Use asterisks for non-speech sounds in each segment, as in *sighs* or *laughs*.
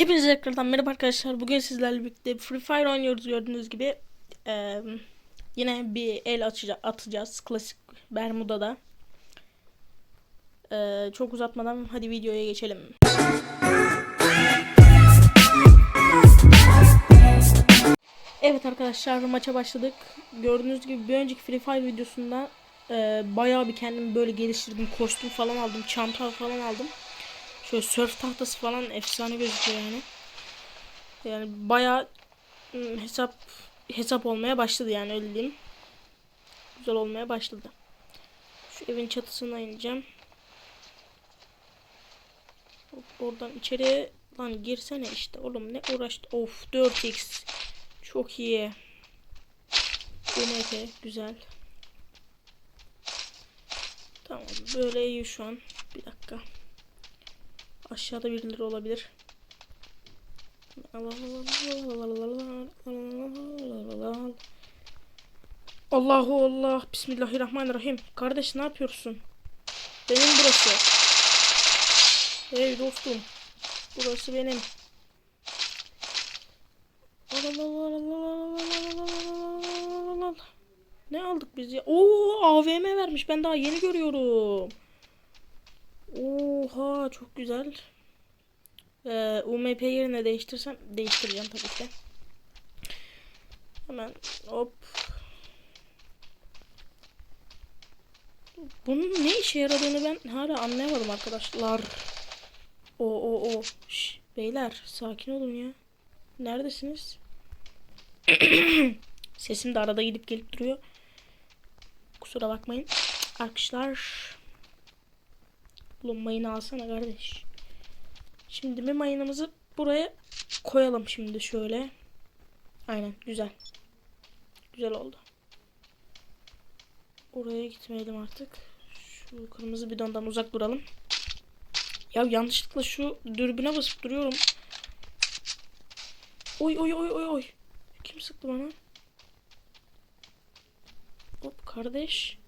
Hepinize tekrardan merhaba arkadaşlar. Bugün sizlerle birlikte Free Fire oynuyoruz gördüğünüz gibi. Ee, yine bir el açacağız, atacağız. Klasik Bermuda'da. Ee, çok uzatmadan hadi videoya geçelim. Evet arkadaşlar maça başladık. Gördüğünüz gibi bir önceki Free Fire videosunda e, bayağı bir kendimi böyle geliştirdim. Kostüm falan aldım. Çanta falan aldım. Şöyle surf tahtası falan efsane gözüküyor yani. Yani bayağı ım, hesap hesap olmaya başladı yani öyle diyeyim. Güzel olmaya başladı. Şu evin çatısına ineceğim. Oradan içeriye lan girsene işte oğlum ne uğraştı. Of 4x. Çok iyi. UMP güzel. Tamam böyle iyi şu an. Bir dakika. Aşağıda birileri olabilir. Allahu Allah. Bismillahirrahmanirrahim. Kardeş ne yapıyorsun? Benim burası. Hey dostum. Burası benim. Ne aldık biz ya? Oo AVM vermiş. Ben daha yeni görüyorum. Oha çok güzel. Ee, UMP yerine değiştirsem değiştireceğim tabii ki. Hemen hop. Bunun ne işe yaradığını ben hala anlayamadım arkadaşlar. O o o. Şş, beyler sakin olun ya. Neredesiniz? *clears throat* Sesim de arada gidip gelip duruyor. Kusura bakmayın. Arkadaşlar. Oğlum mayını alsana kardeş. Şimdi bir mayınımızı buraya koyalım şimdi şöyle. Aynen güzel. Güzel oldu. Oraya gitmeyelim artık. Şu kırmızı bidondan uzak duralım. Ya yanlışlıkla şu dürbüne basıp duruyorum. Oy oy oy oy oy. Kim sıktı bana? Hop kardeş.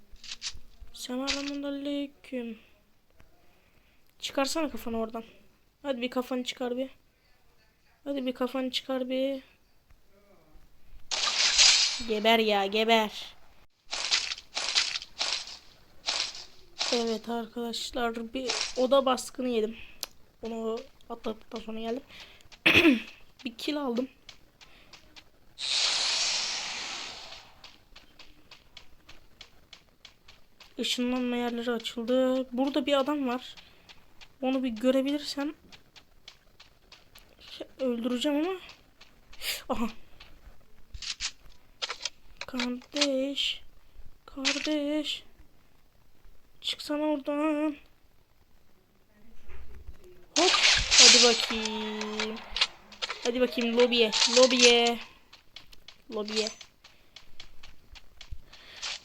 Selamun aleyküm. Çıkarsana kafanı oradan. Hadi bir kafanı çıkar bir. Hadi bir kafanı çıkar bir. Geber ya geber. Evet arkadaşlar bir oda baskını yedim. Onu atladıktan sonra geldim. *clears throat* bir kill aldım. Işınlanma yerleri açıldı. Burada bir adam var. Onu bir görebilirsem öldüreceğim ama. Aha. Kardeş. Kardeş. Çıksana oradan. Hop. Hadi bakayım. Hadi bakayım lobiye. Lobiye. Lobiye.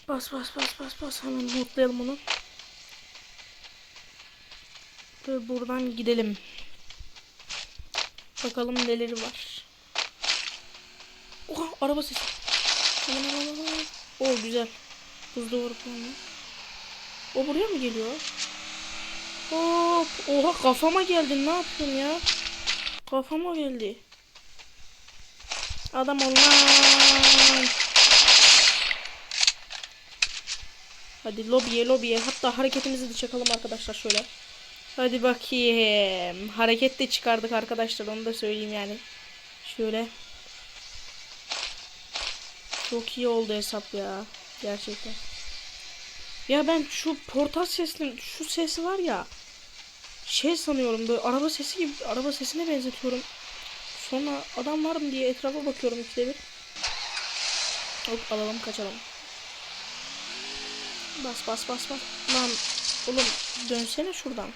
Bas bas bas bas bas. Hemen lootlayalım onu ve buradan gidelim. Bakalım neleri var. Oha araba sesi. Aman. Oo güzel. Buz duvarı falan. O buraya mı geliyor? Hop. Oha kafama geldin ne yapıyorsun ya? Kafama geldi. Adam ol lan. Hadi lobiye lobiye. Hatta hareketimizi de çakalım arkadaşlar şöyle. Hadi bakayım. Hareket de çıkardık arkadaşlar. Onu da söyleyeyim yani. Şöyle. Çok iyi oldu hesap ya. Gerçekten. Ya ben şu portal sesinin şu sesi var ya. Şey sanıyorum böyle araba sesi gibi araba sesine benzetiyorum. Sonra adam var mı diye etrafa bakıyorum ikide bir. Hop alalım kaçalım. Bas bas bas bas. Lan oğlum dönsene şuradan.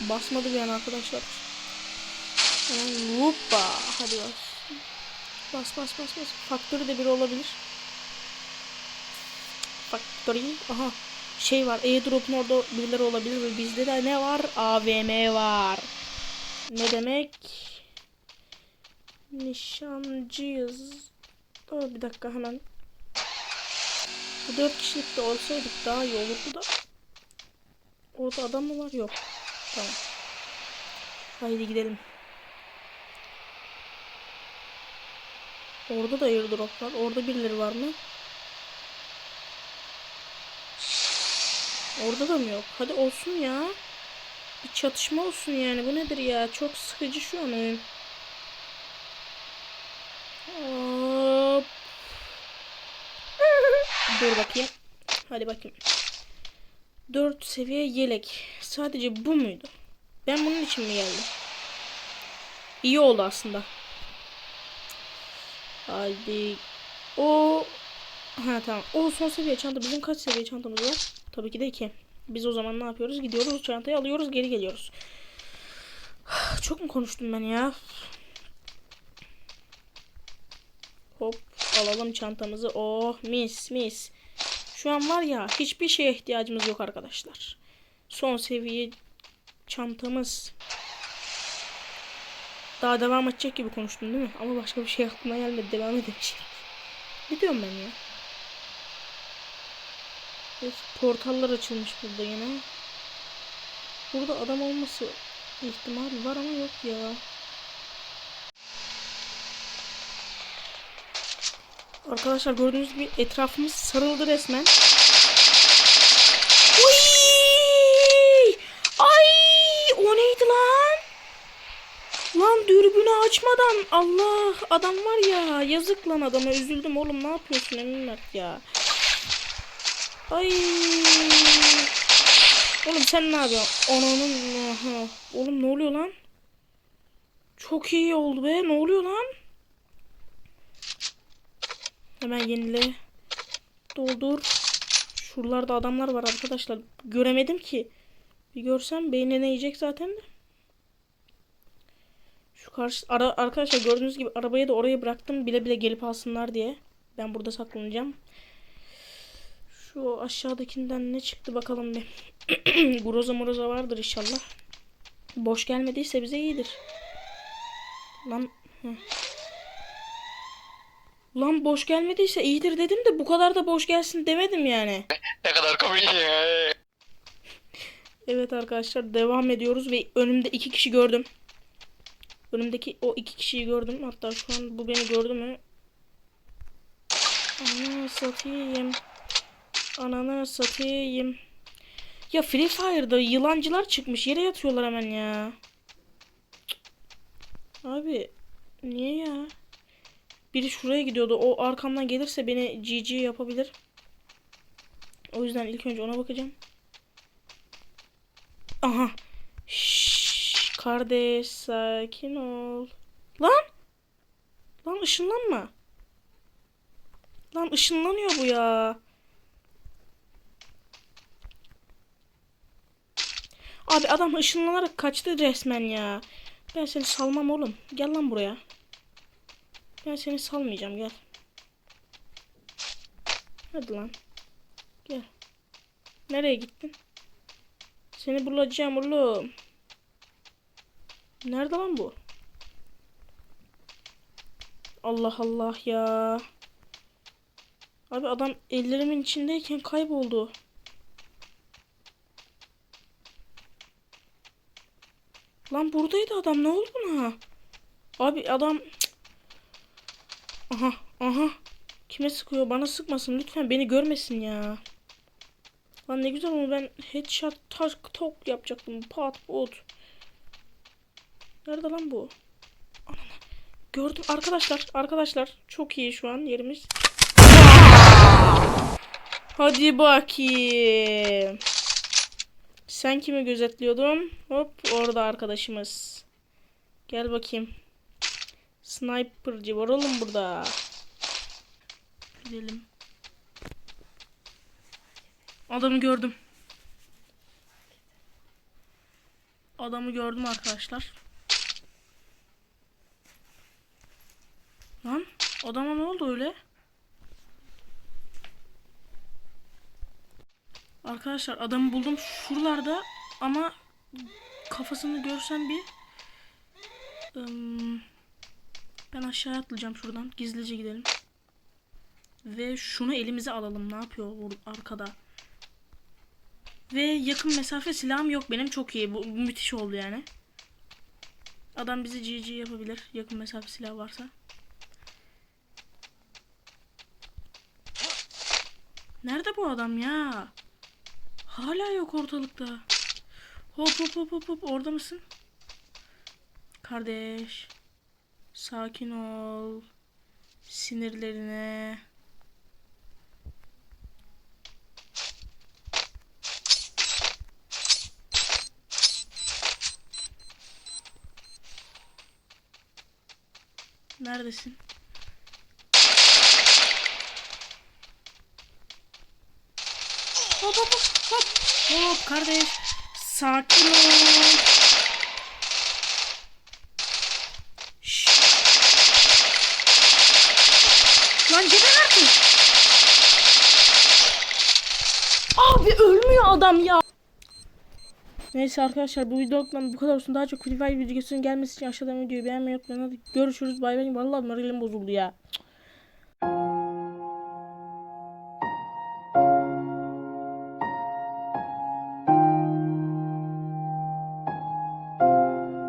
Basmadı bir an arkadaşlar. Hoppa. Hadi bas. Bas bas bas bas. Faktörü de biri olabilir. Factory. Aha. Şey var. Airdrop'un orada birileri olabilir ve bizde de ne var? AVM var. Ne demek? Nişancıyız. Aa, bir dakika hemen. Bu dört kişilik de olsaydık daha iyi olurdu da. Orada adam mı var? Yok. Tamam. Haydi gidelim. Orada da airdrop var. Orada birileri var mı? Orada da mı yok? Hadi olsun ya. Bir çatışma olsun yani. Bu nedir ya? Çok sıkıcı şu an oyun. Hop. Dur bakayım. Hadi bakayım. 4 seviye yelek. Sadece bu muydu? Ben bunun için mi geldim? İyi oldu aslında. Hadi. O Ha tamam. O son seviye çanta. Bizim kaç seviye çantamız var? Tabii ki de 2. Biz o zaman ne yapıyoruz? Gidiyoruz çantayı alıyoruz geri geliyoruz. *sighs* Çok mu konuştum ben ya? Hop alalım çantamızı. Oh mis mis. Şu an var ya hiçbir şeye ihtiyacımız yok arkadaşlar. Son seviye çantamız. Daha devam edecek gibi konuştum değil mi? Ama başka bir şey aklıma gelmedi. Devam edeceğim. Ne diyorum ben ya? Evet, portallar açılmış burada yine. Burada adam olması ihtimali var ama yok ya. Arkadaşlar gördüğünüz gibi etrafımız sarıldı resmen. Uy! Ay! O neydi lan? Lan dürbünü açmadan Allah adam var ya yazık lan adama üzüldüm oğlum ne yapıyorsun Emin Mert ya. Ay. Oğlum sen ne yapıyorsun? Ananın. Oğlum ne oluyor lan? Çok iyi oldu be. Ne oluyor lan? Hemen yenile. Doldur. Şuralarda adamlar var arkadaşlar. Göremedim ki. Bir görsem beynine yiyecek zaten de. Şu karşı ara, arkadaşlar gördüğünüz gibi arabayı da oraya bıraktım bile bile gelip alsınlar diye. Ben burada saklanacağım. Şu aşağıdakinden ne çıktı bakalım bir. *clears throat* Groza moroza vardır inşallah. Boş gelmediyse bize iyidir. Lan heh. Lan boş gelmediyse iyidir dedim de bu kadar da boş gelsin demedim yani. *laughs* Ne kadar komik ya. Evet arkadaşlar devam ediyoruz ve önümde iki kişi gördüm. Önümdeki o iki kişiyi gördüm. Hatta şu an bu beni gördü mü? Ananı satayım. Ananı satayım. Ya Free Fire'da yılancılar çıkmış. Yere yatıyorlar hemen ya. Abi niye ya? Biri şuraya gidiyordu. O arkamdan gelirse beni GG yapabilir. O yüzden ilk önce ona bakacağım. Aha. Şşş, kardeş sakin ol. Lan. Lan ışınlanma. Lan ışınlanıyor bu ya. Abi adam ışınlanarak kaçtı resmen ya. Ben seni salmam oğlum. Gel lan buraya. Ben seni salmayacağım gel. Hadi lan. Gel. Nereye gittin? Seni bulacağım oğlum. Nerede lan bu? Allah Allah ya. Abi adam ellerimin içindeyken kayboldu. Lan buradaydı adam ne oldu buna? Abi adam. Aha aha Kime sıkıyor bana sıkmasın lütfen beni görmesin ya Lan ne güzel onu ben headshot tak tok yapacaktım pat pot Nerede lan bu? Ananı. Gördüm arkadaşlar arkadaşlar çok iyi şu an yerimiz Hadi bakayım sen kimi gözetliyordun? Hop orada arkadaşımız. Gel bakayım. Sniper'cı var oğlum burada. Gidelim. Adamı gördüm. Adamı gördüm arkadaşlar. Lan adama ne oldu öyle? Arkadaşlar adamı buldum şuralarda ama kafasını görsem bir Im, ben aşağıya atlayacağım şuradan. Gizlice gidelim. Ve şunu elimize alalım. Ne yapıyor bu arkada? Ve yakın mesafe silahım yok benim. Çok iyi. Bu müthiş oldu yani. Adam bizi GG yapabilir. Yakın mesafe silahı varsa. Nerede bu adam ya? Hala yok ortalıkta. Hop hop hop hop hop orada mısın? Kardeş. Sakin ol. Sinirlerine. Neredesin? Hop hop hop hop. Hop kardeş. Sakin ol. Şşş. Lan geber artık. Abi ölmüyor adam ya. Neyse arkadaşlar bu videodan bu kadar olsun. Daha çok Free Fire videosunun gelmesi için aşağıdan videoyu beğenmeyi unutmayın. Görüşürüz. Bay bay. Vallahi moralim bozuldu ya.